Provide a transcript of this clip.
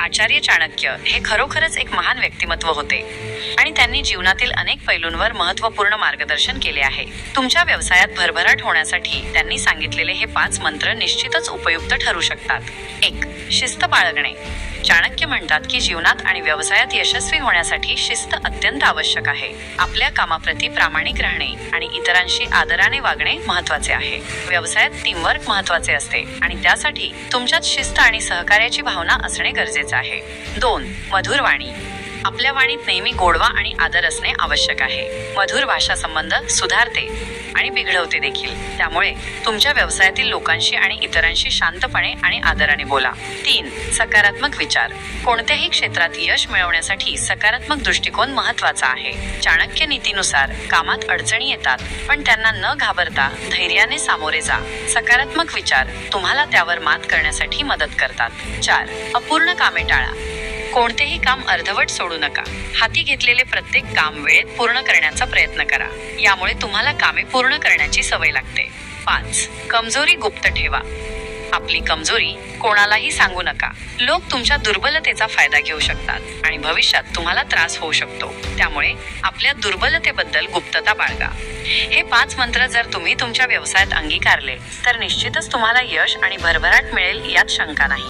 आचार्य चाणक्य हे खरोखरच एक महान व्यक्तिमत्व होते. आणि त्यांनी जीवनातील अनेक पैलूंवर महत्त्वपूर्ण मार्गदर्शन केले आहे. तुमच्या व्यवसायात भरभराट होण्यासाठी त्यांनी सांगितलेले हे पाच मंत्र निश्चितच उपयुक्त ठरू शकतात. एक शिस्त बाळगणे चाणक्य म्हणतात की जीवनात आणि व्यवसायात यशस्वी होण्यासाठी शिस्त अत्यंत आवश्यक आहे. आपल्या कामाप्रती प्रामाणिक राहणे आणि इतरांशी आदराने वागणे महत्त्वाचे आहे. व्यवसायात टीमवर्क महत्त्वाचे असते आणि त्यासाठी तुमच्यात शिस्त आणि सहकार्याची भावना असणे गरजेचे आहे. दोन मधुर वाणी. आपल्या वाणीत नेहमी गोडवा आणि आदर असणे आवश्यक आहे. मधुर भाषा संबंध सुधारते. आणि बिघडवते देखील. त्यामुळे तुमच्या व्यवसायातील लोकांशी आणि इतरांशी शांतपणे आणि आदराने बोला. तीन सकारात्मक विचार. कोणत्याही क्षेत्रात यश मिळवण्यासाठी सकारात्मक दृष्टिकोन महत्त्वाचा आहे. चाणक्य नीतीनुसार कामात अडचणी येतात पण त्यांना न घाबरता धैर्याने सामोरे जा. सकारात्मक विचार तुम्हाला त्यावर मात करण्यासाठी मदत करतात. चार अपूर्ण कामे टाळा. कोणतेही काम अर्धवट सोडू नका. हाती घेतलेले प्रत्येक काम वेळेत पूर्ण करण्याचा प्रयत्न करा. यामुळे तुम्हाला कामे पूर्ण करण्याची सवय लागते. पाच कमजोरी गुप्त ठेवा. आपली कमजोरी कोणालाही सांगू नका. लोक तुमच्या दुर्बलतेचा फायदा घेऊ शकतात आणि भविष्यात तुम्हाला त्रास होऊ शकतो. त्यामुळे आपल्या दुर्बलतेबद्दल गुप्तता बाळगा. हे पाच मंत्र जर तुम्ही तुमच्या व्यवसायात अंगीकारले तर निश्चितच तुम्हाला यश आणि भरभराट मिळेल यात शंका नाही.